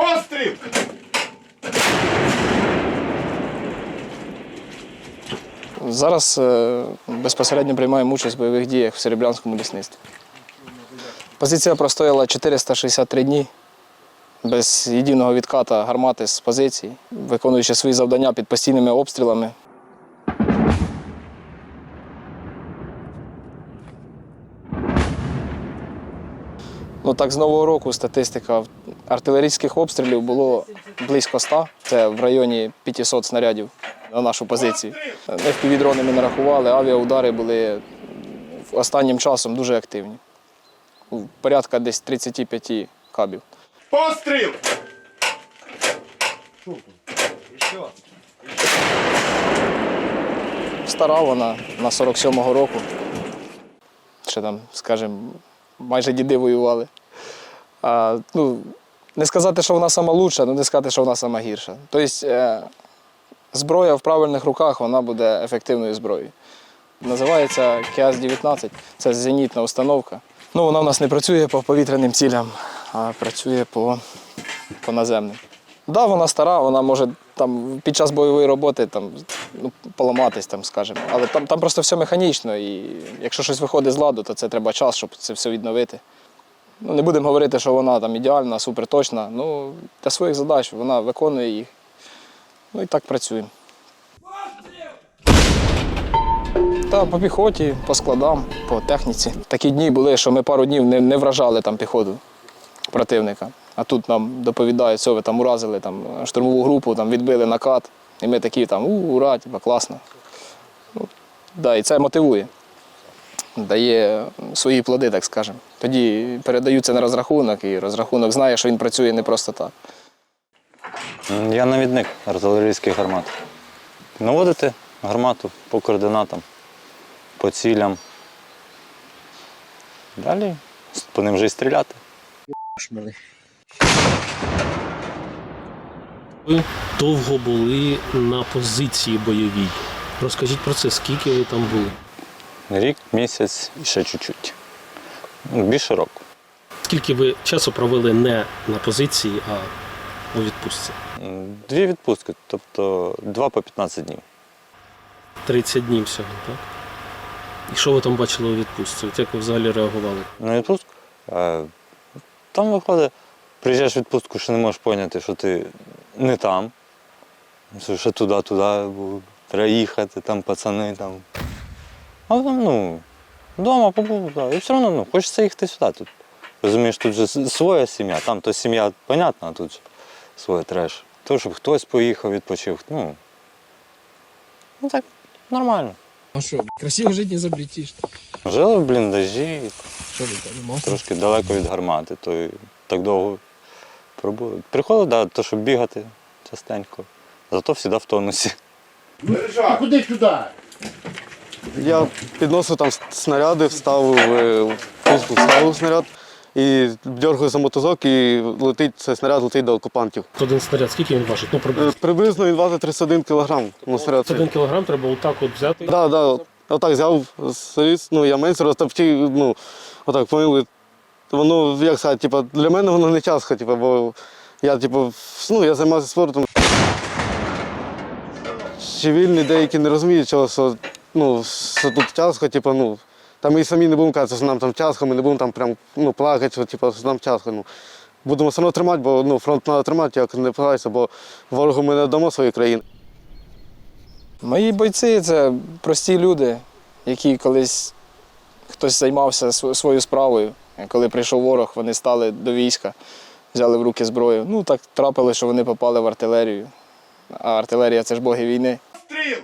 Постріл! Зараз е, безпосередньо приймаємо участь в бойових діях в Серебрянському лісництві. Позиція простояла 463 дні без єдиного відката гармати з позицій, виконуючи свої завдання під постійними обстрілами. Ну так, з нового року статистика артилерійських обстрілів було близько 100. Це в районі 500 снарядів на нашу позицію. FPV-дрони ми не рахували, авіаудари були останнім часом дуже активні. Порядка десь 35 кабів. Постріл! Стара вона на 47-го року. Ще там, скажімо, майже діди воювали. А, ну, не сказати, що вона сама лучша, ну не сказати, що вона сама гірша. Тобто е, зброя в правильних руках вона буде ефективною зброєю. Називається КІАС-19, це зенітна установка. Ну, вона в нас не працює по повітряним цілям, а працює по, по наземним. Так, да, вона стара, вона може там під час бойової роботи там, ну, поламатись, там, скажімо. Але там, там просто все механічно, і якщо щось виходить з ладу, то це треба час, щоб це все відновити. Ну, не будемо говорити, що вона там ідеальна, суперточна. Ну, для своїх задач вона виконує їх. Ну і так працюємо. Та по піхоті, по складам, по техніці. Такі дні були, що ми пару днів не, не вражали там піхоту противника. А тут нам доповідають, що ви там уразили там, штурмову групу, там, відбили накат. І ми такі там, у, ура, типа, класно. Ну, да, і це мотивує. Дає свої плоди, так скажемо. Тоді передаються на розрахунок, і розрахунок знає, що він працює не просто так. Я навідник артилерійських гармат. Наводити гармату по координатам, по цілям. Далі по ним вже й стріляти. Ви довго були на позиції бойовій. Розкажіть про це, скільки ви там були? Рік, місяць і ще чуть-чуть. Ну, Більше року. Скільки ви часу провели не на позиції, а у відпустці? Дві відпустки, тобто два по 15 днів. 30 днів всього, так? І що ви там бачили у відпустці? От як ви взагалі реагували? На відпустку. е, Там виходить, приїжджаєш в відпустку, що не можеш поняти, що ти не там. Що ще туди, туди, треба їхати, там пацани там. А там, ну, вдома побув, да. і все одно ну, хочеться їхати сюди. Тут. Розумієш, тут же своя сім'я, там то сім'я, понятно, а тут своє треш. То, щоб хтось поїхав, відпочив. Ну, ну так, нормально. А що, красиво жити не запретиш. Жили в бліндажі, Що ви там, нема? трошки далеко від гармати, то й так довго пробули. Приходив, да, то, щоб бігати частенько. Зато завжди в тонусі. Держак! Куди туди? Я підносив там снаряди, вставив е, пуску, вставив снаряд і дергаю за мотузок, і летить цей снаряд летить до окупантів. Один снаряд, скільки він важить? Ну, Е, приблизно. Приблизно він важить 31 кг. Ну, снаряд. Один кілограм треба отак от взяти. Да, да, отак взяв заліз, ну я менше розтопчив, ну, отак помили. Воно, як сказати, типу, для мене воно не тяжко, типу, бо я, типу, ну, я займаюся спортом. Цивільні деякі не розуміють, чого, що, ну, що тут тяжко, типу, ну, та ми і самі не будемо казати, що нам там тяжко, ми не будемо там прям, ну, плакати, що, типу, що нам тяжко. Ну. Будемо все одно тримати, бо ну, фронт треба тримати, як не погайся, бо ворогу ми не дамо своєї країни. Мої бойці це прості люди, які колись хтось займався своєю справою. Коли прийшов ворог, вони стали до війська, взяли в руки зброю. Ну так трапилося, що вони попали в артилерію. А артилерія це ж боги війни. Стріл!